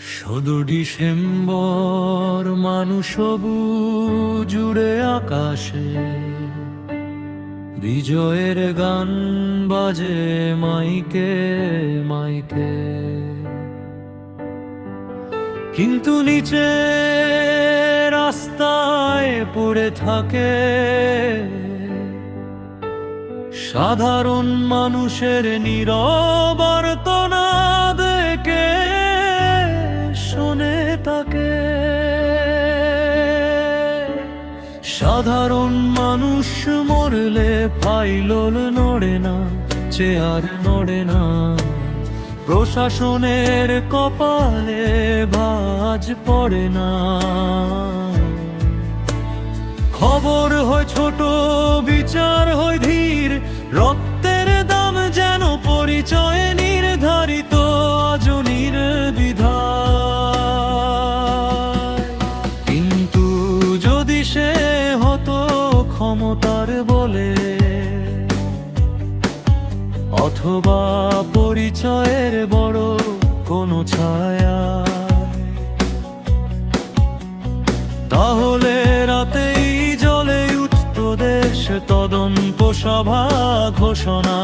চোদ্দ ডিসেম্বর মানুষ জুড়ে আকাশে। বিজয়ের গান বাজে মাইকে মাইকে। কিন্তু নিচে রাস্তায় পড়ে থাকে সাধারণ মানুষের নীরবর্তনা তাকে। সাধারণ মানুষ মরলে ফাইলল নড়ে না, চেয়ার নড়ে না। প্রশাসনের কপালে ভাজ পড়ে না। খবর হয় ছোট, বিচার হয় ধীর, রক্তের দাম যেন পরিচয় ক্ষমতার বলে, অথবা পরিচয়ের বড় কোনো ছায়া। তাহলে রাতেই জলে দেশ, তদন্ত সভা ঘোষণা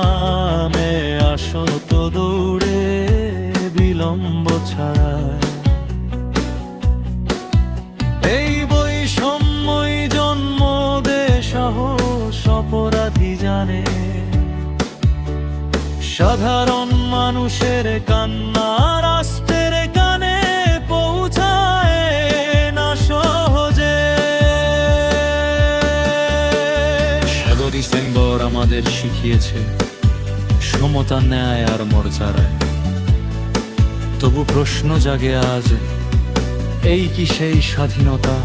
মে আসত দৌড়ে বিলম্ব ছাড়া। সাধারণ মানুষের কান্না রাষ্ট্রের কানে পৌঁছায় না সহজে। ষোলো ডিসেম্বর আমাদের শিখিয়েছে সমতা, ন্যায় আর মর্যাদায় তবু প্রশ্ন জাগে আজ, এই কি সেই স্বাধীনতা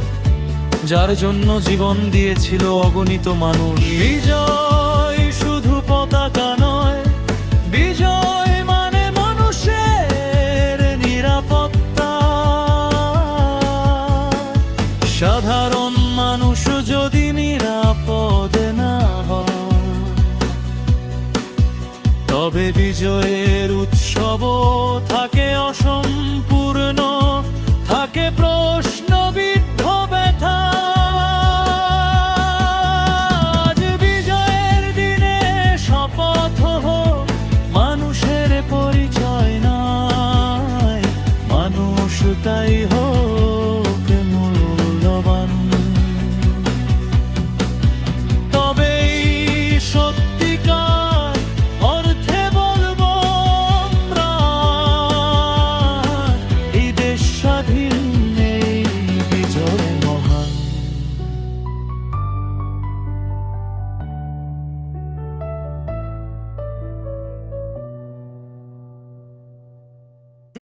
যার জন্য জীবন দিয়েছিল অগণিত মানুষ? বিজয়। সাধারণ মানুষ যদি নিরাপদে না তবে বিজয়ের উৎসব থাক